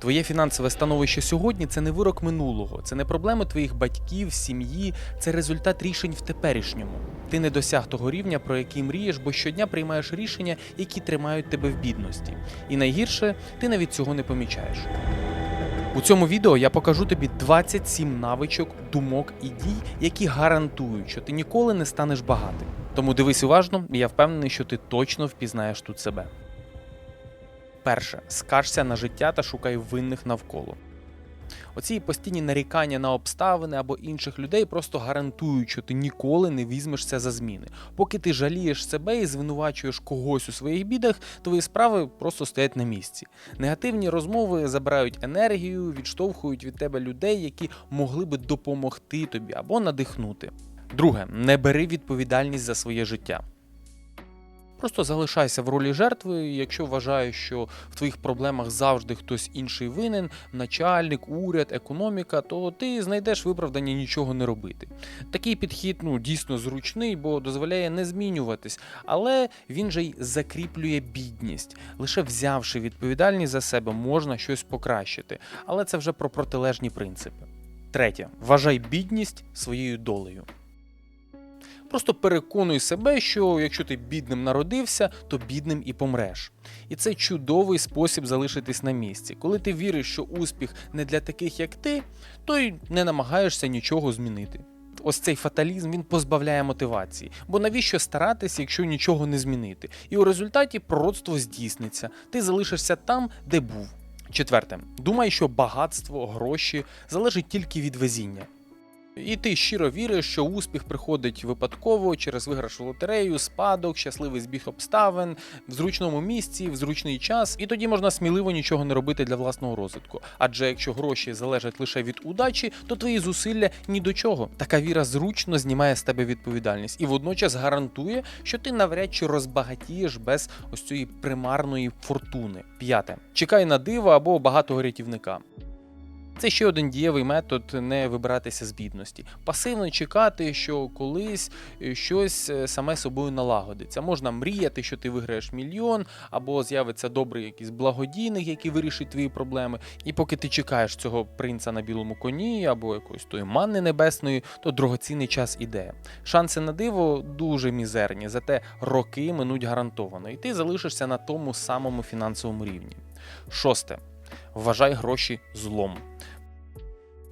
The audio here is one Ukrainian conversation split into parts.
Твоє фінансове становище сьогодні це не вирок минулого, це не проблеми твоїх батьків, сім'ї, це результат рішень в теперішньому. Ти не досяг того рівня, про який мрієш, бо щодня приймаєш рішення, які тримають тебе в бідності. І найгірше, ти навіть цього не помічаєш. У цьому відео я покажу тобі 27 навичок, думок і дій, які гарантують, що ти ніколи не станеш багатим. Тому дивись уважно, і я впевнений, що ти точно впізнаєш тут себе. Перше, скаржся на життя та шукай винних навколо. Оці постійні нарікання на обставини або інших людей просто гарантують, що ти ніколи не візьмешся за зміни. Поки ти жалієш себе і звинувачуєш когось у своїх бідах, твої справи просто стоять на місці. Негативні розмови забирають енергію, відштовхують від тебе людей, які могли би допомогти тобі або надихнути. Друге, не бери відповідальність за своє життя. Просто залишайся в ролі жертви, якщо вважаєш, що в твоїх проблемах завжди хтось інший винен, начальник, уряд, економіка, то ти знайдеш виправдання нічого не робити. Такий підхід ну, дійсно зручний, бо дозволяє не змінюватись, але він же й закріплює бідність. Лише взявши відповідальність за себе, можна щось покращити. Але це вже про протилежні принципи. Третє, вважай бідність своєю долею. Просто переконуй себе, що якщо ти бідним народився, то бідним і помреш. І це чудовий спосіб залишитись на місці. Коли ти віриш, що успіх не для таких, як ти, то й не намагаєшся нічого змінити. Ось цей фаталізм він позбавляє мотивації. Бо навіщо старатися, якщо нічого не змінити? І у результаті пророцтво здійсниться. Ти залишишся там, де був. Четверте, думай, що багатство, гроші залежить тільки від везіння. І ти щиро віриш, що успіх приходить випадково через виграш у лотерею, спадок, щасливий збіг обставин, в зручному місці, в зручний час, і тоді можна сміливо нічого не робити для власного розвитку. Адже якщо гроші залежать лише від удачі, то твої зусилля ні до чого. Така віра зручно знімає з тебе відповідальність і водночас гарантує, що ти навряд чи розбагатієш без ось цієї примарної фортуни. П'яте. Чекай на диво або багатого рятівника. Це ще один дієвий метод не вибиратися з бідності. Пасивно чекати, що колись е, щось е, саме собою налагодиться. Можна мріяти, що ти виграєш мільйон, або з'явиться добрий якийсь благодійник, який вирішить твої проблеми. І поки ти чекаєш цього принца на білому коні, або якоїсь тої манни небесної, то дорогоцінний час іде. Шанси на диво дуже мізерні, зате роки минуть гарантовано, і ти залишишся на тому самому фінансовому рівні. Шосте. Вважай гроші злом.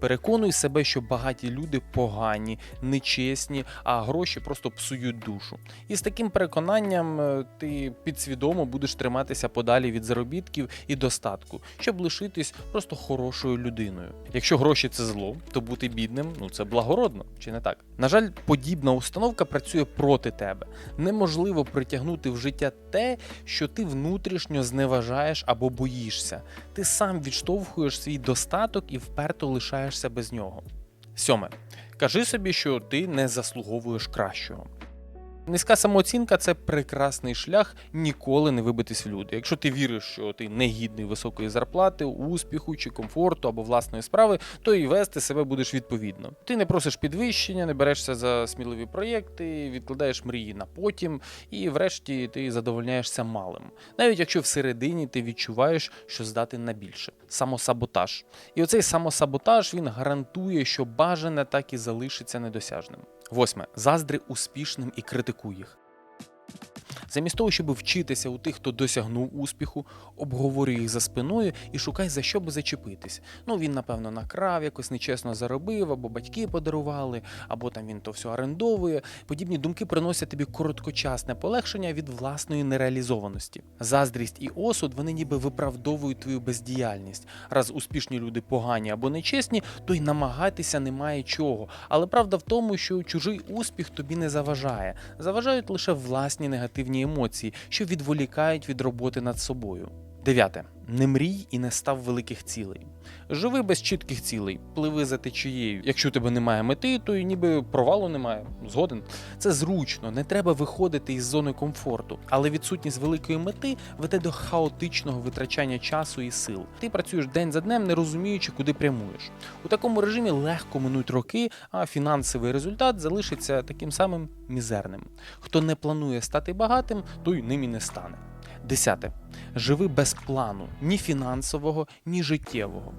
Переконуй себе, що багаті люди погані, нечесні, а гроші просто псують душу. І з таким переконанням е, ти підсвідомо будеш триматися подалі від заробітків і достатку, щоб лишитись просто хорошою людиною. Якщо гроші це зло, то бути бідним ну це благородно, чи не так? На жаль, подібна установка працює проти тебе. Неможливо притягнути в життя те, що ти внутрішньо зневажаєш або боїшся. Ти сам відштовхуєш свій достаток і вперто лишаєшся без нього. Сьоме. Кажи собі, що ти не заслуговуєш кращого. Низька самооцінка це прекрасний шлях ніколи не вибитись в люди. Якщо ти віриш, що ти не гідний високої зарплати, успіху чи комфорту або власної справи, то і вести себе будеш відповідно. Ти не просиш підвищення, не берешся за сміливі проєкти, відкладаєш мрії на потім, і врешті ти задовольняєшся малим. Навіть якщо всередині ти відчуваєш, що здатен на більше. Самосаботаж. І оцей самосаботаж він гарантує, що бажане так і залишиться недосяжним. Восьме. Заздри успішним і критикуй їх. Замість того, щоб вчитися у тих, хто досягнув успіху, обговорюй їх за спиною і шукай за що би зачепитись. Ну він, напевно, накрав, якось нечесно заробив, або батьки подарували, або там він то все орендовує. Подібні думки приносять тобі короткочасне полегшення від власної нереалізованості. Заздрість і осуд вони ніби виправдовують твою бездіяльність. Раз успішні люди погані або нечесні, то й намагатися немає чого. Але правда в тому, що чужий успіх тобі не заважає. Заважають лише власні негативні емоції, що відволікають від роботи над собою. Дев'яте. Не мрій і не став великих цілей. Живи без чітких цілей, пливи за течією. Якщо у тебе немає мети, то й ніби провалу немає. Згоден. Це зручно, не треба виходити із зони комфорту, але відсутність великої мети веде до хаотичного витрачання часу і сил. Ти працюєш день за днем, не розуміючи, куди прямуєш. У такому режимі легко минуть роки, а фінансовий результат залишиться таким самим мізерним. Хто не планує стати багатим, той ним і не стане. Десяте. Живи без плану ні фінансового, ні життєвого.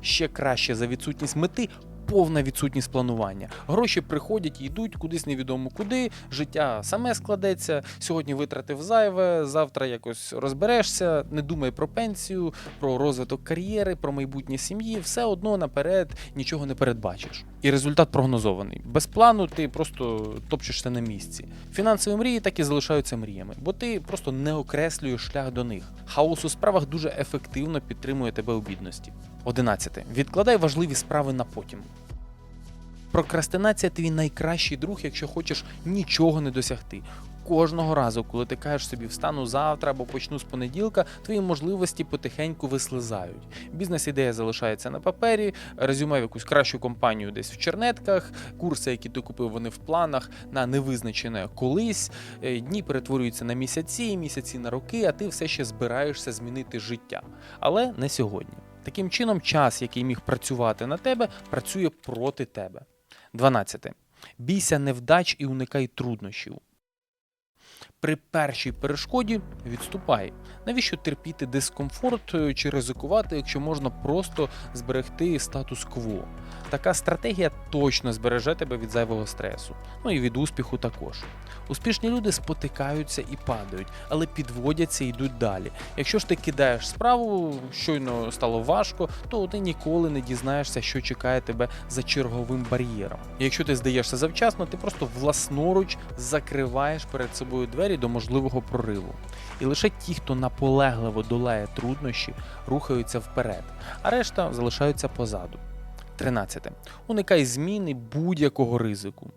Ще краще за відсутність мети. Повна відсутність планування. Гроші приходять і йдуть кудись невідомо куди. Життя саме складеться. Сьогодні витратив зайве, завтра якось розберешся. Не думай про пенсію, про розвиток кар'єри, про майбутнє сім'ї. Все одно наперед нічого не передбачиш. І результат прогнозований. Без плану ти просто топчешся на місці. Фінансові мрії так і залишаються мріями, бо ти просто не окреслюєш шлях до них. Хаос у справах дуже ефективно підтримує тебе у бідності. 11. Відкладай важливі справи на потім. Прокрастинація твій найкращий друг, якщо хочеш нічого не досягти. Кожного разу, коли ти кажеш собі встану завтра або почну з понеділка, твої можливості потихеньку вислизають. Бізнес-ідея залишається на папері, резюме в якусь кращу компанію десь в чернетках, курси, які ти купив, вони в планах на невизначене колись. Е, Дні перетворюються на місяці, місяці на роки, а ти все ще збираєшся змінити життя. Але не сьогодні. Таким чином, час, який міг працювати на тебе, працює проти тебе. 12. Бійся невдач і уникай труднощів. При першій перешкоді відступай. Навіщо терпіти дискомфорт е, чи ризикувати, якщо можна просто зберегти статус-кво? Така стратегія точно збереже тебе від зайвого стресу, ну і від успіху також. Успішні люди спотикаються і падають, але підводяться і йдуть далі. Якщо ж ти кидаєш справу, щойно стало важко, то ти ніколи не дізнаєшся, що чекає тебе за черговим бар'єром. Якщо ти здаєшся завчасно, ти просто власноруч закриваєш перед собою двері до можливого прориву. І лише ті, хто наполегливо долає труднощі, рухаються вперед, а решта залишаються позаду. 13. Уникай зміни будь-якого ризику.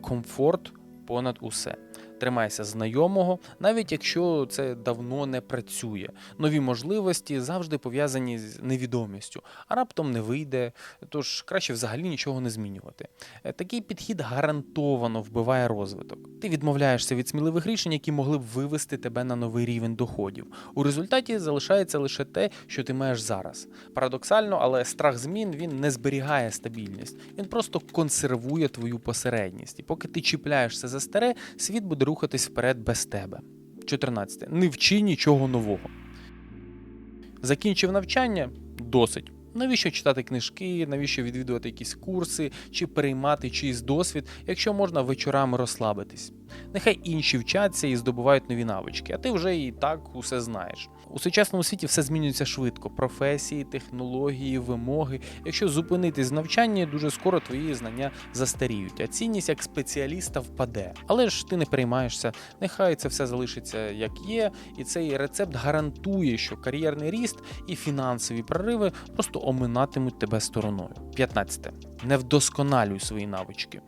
Комфорт понад усе. Тримайся знайомого, навіть якщо це давно не працює. Нові можливості завжди пов'язані з невідомістю, а раптом не вийде, тож краще взагалі нічого не змінювати. Е, Такий підхід гарантовано вбиває розвиток. Ти відмовляєшся від сміливих рішень, які могли б вивести тебе на новий рівень доходів. У результаті залишається лише те, що ти маєш зараз. Парадоксально, але страх змін він не зберігає стабільність, він просто консервує твою посередність. І поки ти чіпляєшся за старе, світ буде рухатись вперед без тебе. 14. Не вчи нічого нового. Закінчив навчання досить. Навіщо читати книжки, навіщо відвідувати якісь курси чи переймати чийсь досвід, якщо можна вечорами розслабитись? Нехай інші вчаться і здобувають нові навички, а ти вже і так усе знаєш. У сучасному світі все змінюється швидко: професії, технології, вимоги. Якщо зупинитись з навчання, дуже скоро твої знання застаріють, а цінність як спеціаліста впаде. Але ж ти не переймаєшся, нехай це все залишиться як є, і цей рецепт гарантує, що кар'єрний ріст і фінансові прориви просто оминатимуть тебе стороною. 15. Не вдосконалюй свої навички.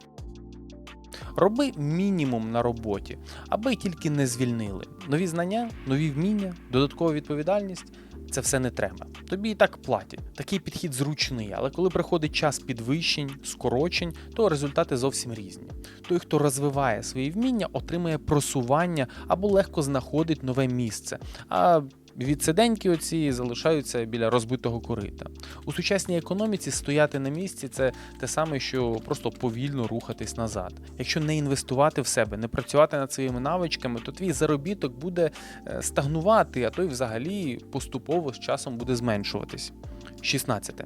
Роби мінімум на роботі, аби тільки не звільнили. Нові знання, нові вміння, додаткова відповідальність це все не треба. Тобі і так платять. Такий підхід зручний, але коли приходить час підвищень, скорочень, то результати зовсім різні. Той, хто розвиває свої вміння, отримує просування або легко знаходить нове місце. А відсиденьки оці залишаються біля розбитого корита. У сучасній економіці стояти на місці це те саме, що просто повільно рухатись назад. Якщо не інвестувати в себе, не працювати над своїми навичками, то твій заробіток буде е, стагнувати, а то й взагалі поступово з часом буде зменшуватись. 16.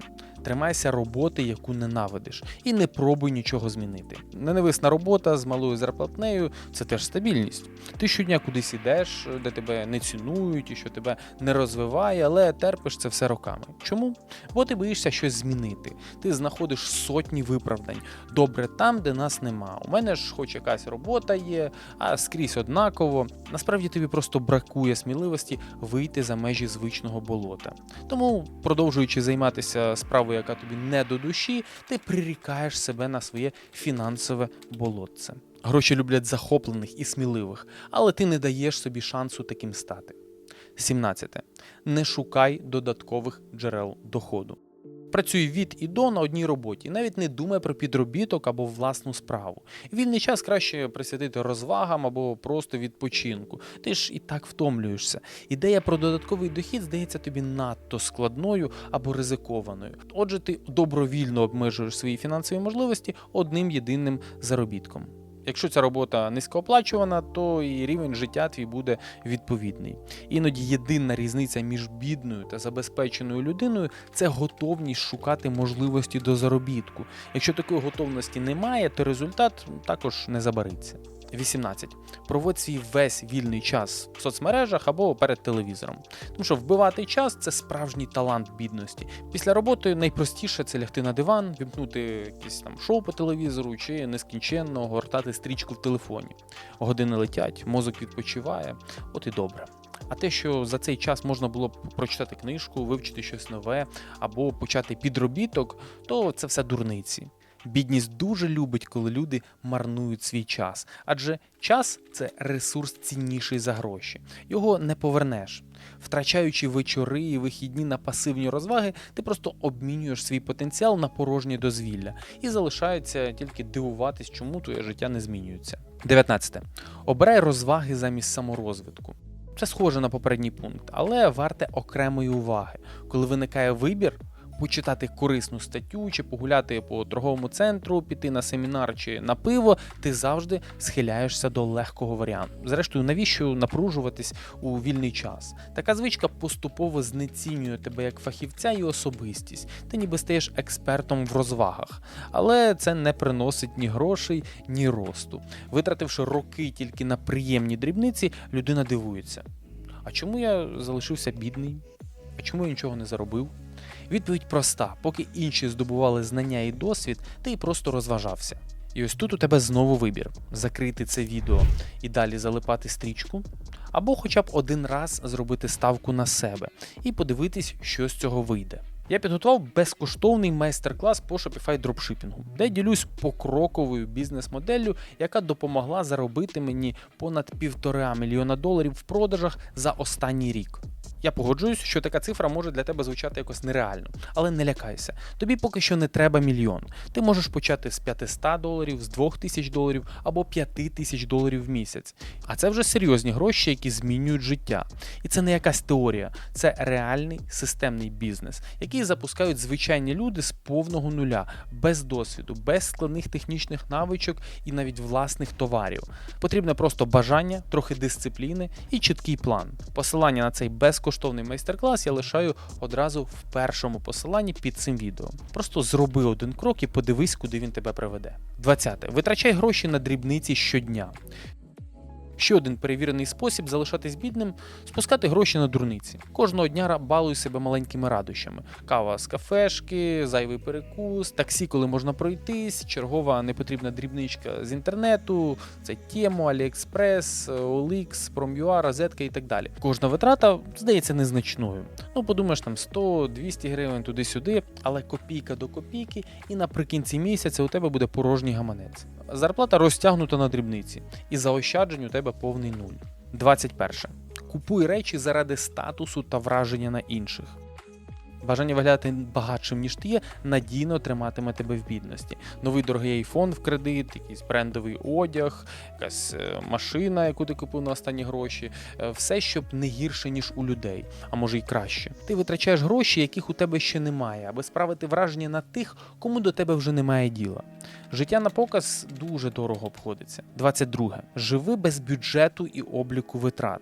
Тримайся роботи, яку ненавидиш, і не пробуй нічого змінити. Ненависна робота з малою зарплатнею це теж стабільність. Ти щодня кудись ідеш, де тебе не цінують і що тебе не розвиває, але терпиш це все роками. Чому? Бо ти боїшся щось змінити. Ти знаходиш сотні виправдань. Добре там, де нас нема. У мене ж хоч якась робота є, а скрізь однаково. Насправді тобі просто бракує сміливості вийти за межі звичного болота. Тому, продовжуючи займатися справою, яка тобі не до душі, ти прирікаєш себе на своє фінансове болотце. Гроші люблять захоплених і сміливих, але ти не даєш собі шансу таким стати. 17. Не шукай додаткових джерел доходу. Працюй від і до на одній роботі, навіть не думай про підробіток або власну справу. Вільний час краще присвятити розвагам або просто відпочинку. Ти ж і так втомлюєшся. Ідея про додатковий дохід здається тобі надто складною або ризикованою. Отже, ти добровільно обмежуєш свої фінансові можливості одним єдиним заробітком. Якщо ця робота низькооплачувана, то і рівень життя твій буде відповідний. Іноді єдина різниця між бідною та забезпеченою людиною це готовність шукати можливості до заробітку. Якщо такої готовності немає, то результат також не забариться. 18. Проводь свій весь вільний час в соцмережах або перед телевізором. Тому що вбивати час це справжній талант бідності. Після роботи найпростіше це лягти на диван, вімкнути якесь там шоу по телевізору чи нескінченно гортати стрічку в телефоні. Години летять, мозок відпочиває, от і добре. А те, що за цей час можна було б прочитати книжку, вивчити щось нове або почати підробіток, то це все дурниці. Бідність дуже любить, коли люди марнують свій час, адже час це ресурс цінніший за гроші. Його не повернеш. Втрачаючи вечори і вихідні на пасивні розваги, ти просто обмінюєш свій потенціал на порожнє дозвілля і залишається тільки дивуватись, чому твоє життя не змінюється. 19. Обирай розваги замість саморозвитку. Це схоже на попередній пункт, але варте окремої уваги. Коли виникає вибір, почитати корисну статтю, чи погуляти по торговому центру, піти на семінар чи на пиво, ти завжди схиляєшся до легкого варіанту. Зрештою, навіщо напружуватись у вільний час? Така звичка поступово знецінює тебе як фахівця і особистість. Ти ніби стаєш експертом в розвагах, але це не приносить ні грошей, ні росту. Витративши роки тільки на приємні дрібниці, людина дивується. А чому я залишився бідний? А чому я нічого не заробив? Відповідь проста: поки інші здобували знання і досвід, ти просто розважався. І ось тут у тебе знову вибір: закрити це відео і далі залипати стрічку, або хоча б один раз зробити ставку на себе і подивитись, що з цього вийде. Я підготував безкоштовний майстер-клас по Shopify дропшипінгу, де ділюсь покроковою бізнес-моделлю, яка допомогла заробити мені понад півтора мільйона доларів в продажах за останній рік. Я погоджуюсь, що така цифра може для тебе звучати якось нереально, але не лякайся. Тобі поки що не треба мільйон. Ти можеш почати з 500 доларів, з 2000 доларів або 5000 доларів в місяць. А це вже серйозні гроші, які змінюють життя. І це не якась теорія, це реальний системний бізнес, який запускають звичайні люди з повного нуля, без досвіду, без складних технічних навичок і навіть власних товарів. Потрібне просто бажання, трохи дисципліни і чіткий план. Посилання на цей безкоштовний майстер-клас я лишаю одразу в першому посиланні під цим відео. Просто зроби один крок і подивись, куди він тебе приведе. 20. Витрачай гроші на дрібниці щодня. Ще один перевірений спосіб залишатись бідним спускати гроші на дурниці. Кожного дня балуй себе маленькими радощами: кава з кафешки, зайвий перекус, таксі, коли можна пройтись, чергова непотрібна дрібничка з інтернету, це Тему, Аліекспрес, OLX, Prom.ua, розетка і так далі. Кожна витрата здається незначною. Ну, подумаєш там 100-200 гривень туди-сюди, але копійка до копійки, і наприкінці місяця у тебе буде порожній гаманець. Зарплата розтягнута на дрібниці, і заощаджень у тебе повний нуль. 21. Купуй речі заради статусу та враження на інших. Бажання виглядати багатшим, ніж ти є, надійно триматиме тебе в бідності. Новий дорогий айфон в кредит, якийсь брендовий одяг, якась е, машина, яку ти купив на останні гроші. Е, Все, щоб не гірше, ніж у людей, а може й краще. Ти витрачаєш гроші, яких у тебе ще немає, аби справити враження на тих, кому до тебе вже немає діла. Життя на показ дуже дорого обходиться. 22. Живи без бюджету і обліку витрат.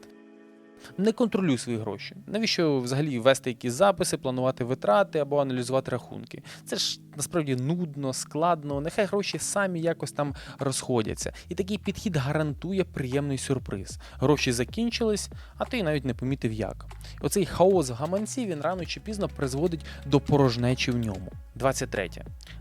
Не контролюй свої гроші. Навіщо взагалі вести якісь записи, планувати витрати або аналізувати рахунки? Це ж насправді нудно, складно. Нехай гроші самі якось там розходяться. І такий підхід гарантує приємний сюрприз. Гроші закінчились, а ти навіть не помітив як. Оцей хаос в гаманці він рано чи пізно призводить до порожнечі в ньому. 23.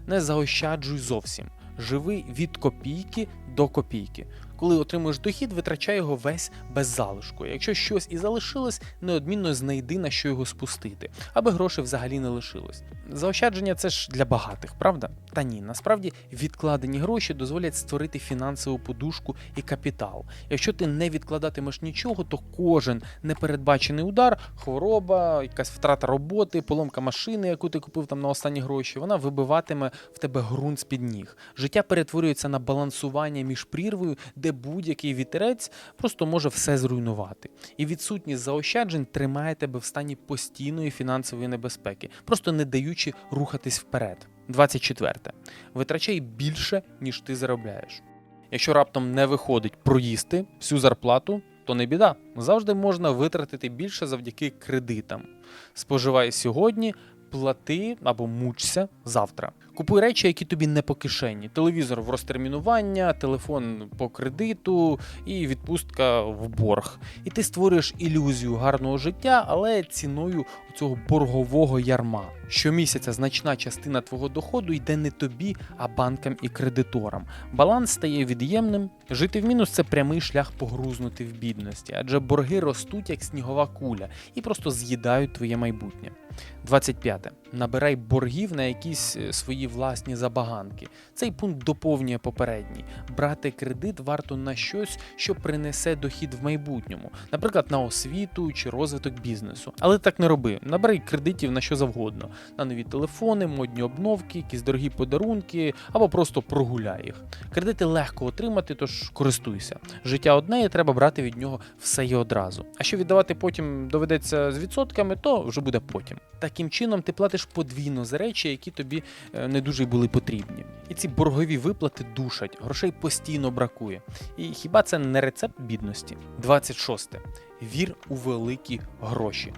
Не заощаджуй зовсім. Живи від копійки до копійки. Коли отримуєш дохід, витрачай його весь без залишку. Якщо щось і залишилось, неодмінно знайди на що його спустити, аби грошей взагалі не лишилось. Заощадження це ж для багатих, правда? Та ні, насправді відкладені гроші дозволять створити фінансову подушку і капітал. Якщо ти не відкладатимеш нічого, то кожен непередбачений удар, хвороба, якась втрата роботи, поломка машини, яку ти купив там на останні гроші, вона вибиватиме в тебе ґрунт з-під ніг. Життя перетворюється на балансування між прірвою, де будь-який вітерець просто може все зруйнувати. І відсутність заощаджень тримає тебе в стані постійної фінансової небезпеки, просто не даючи рухатись вперед. 24. Витрачай більше, ніж ти заробляєш. Якщо раптом не виходить проїсти всю зарплату, то не біда. Завжди можна витратити більше завдяки кредитам. Споживай сьогодні, плати або мучся завтра. Купуй речі, які тобі не по кишені: телевізор в розтермінування, телефон по кредиту і відпустка в борг. І ти створюєш ілюзію гарного життя, але ціною цього боргового ярма. Щомісяця значна частина твого доходу йде не тобі, а банкам і кредиторам. Баланс стає від'ємним. Жити в мінус це прямий шлях погрузнути в бідності, адже борги ростуть як снігова куля і просто з'їдають твоє майбутнє. 25. Набирай боргів на якісь е, свої власні забаганки. Цей пункт доповнює попередній. Брати кредит варто на щось, що принесе дохід в майбутньому, наприклад, на освіту чи розвиток бізнесу. Але так не роби. Набирай кредитів на що завгодно: на нові телефони, модні обновки, якісь дорогі подарунки або просто прогуляй їх. Кредити легко отримати, тож користуйся. Життя одне і треба брати від нього все і одразу. А що віддавати потім доведеться з відсотками, то вже буде потім. Таким чином ти платиш подвійно за речі, які тобі е, не дуже були потрібні. І ці боргові виплати душать, грошей постійно бракує. І хіба це не рецепт бідності? 26. Вір у великі гроші.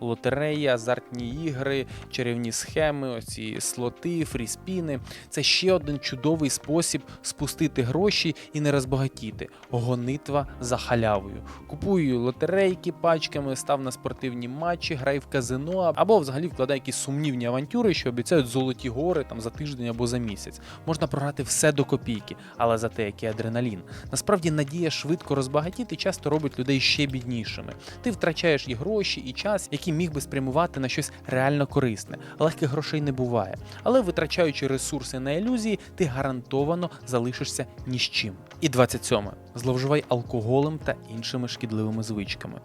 Лотереї, азартні ігри, чарівні схеми, оці слоти, фріспіни це ще один чудовий спосіб спустити гроші і не розбагатіти. Гонитва за халявою. Купуй лотерейки пачками, став на спортивні матчі, грай в казино або взагалі вкладай якісь сумнівні авантюри, що обіцяють золоті гори там за тиждень або за місяць. Можна програти все до копійки, але за те, який адреналін. Насправді надія швидко розбагатіти часто робить людей ще біднішими. Ти втрачаєш і гроші, і час, які міг би спрямувати на щось реально корисне. Легких грошей не буває. Але витрачаючи ресурси на ілюзії, ти гарантовано залишишся ні з чим. І 27. Зловживай алкоголем та іншими шкідливими звичками.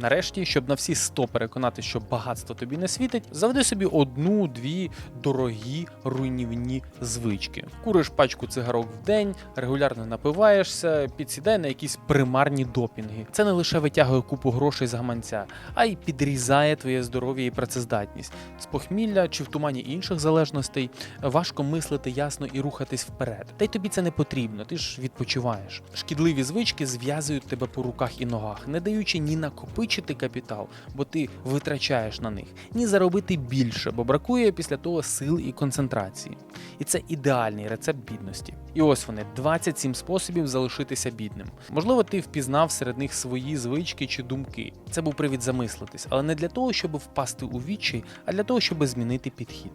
Нарешті, щоб на всі 100 переконати, що багатство тобі не світить, заведи собі одну-дві дорогі руйнівні звички. Куриш пачку цигарок в день, регулярно напиваєшся, підсідай на якісь примарні допінги. Це не лише витягує купу грошей з гаманця, а й підрізає твоє здоров'я і працездатність. З похмілля чи в тумані інших залежностей важко мислити ясно і рухатись вперед. Та й тобі це не потрібно, ти ж відпочиваєш. Шкідливі звички зв'язують тебе по руках і ногах, не даючи ні накопичити капітал, бо ти витрачаєш на них, ні заробити більше, бо бракує після того сил і концентрації. І це ідеальний рецепт бідності. І ось вони 27 способів залишитися бідним. Можливо, ти впізнав серед них свої звички чи думки. Це був привід замислитись, але не для того, щоб впасти у відчай, а для того, щоб змінити підхід.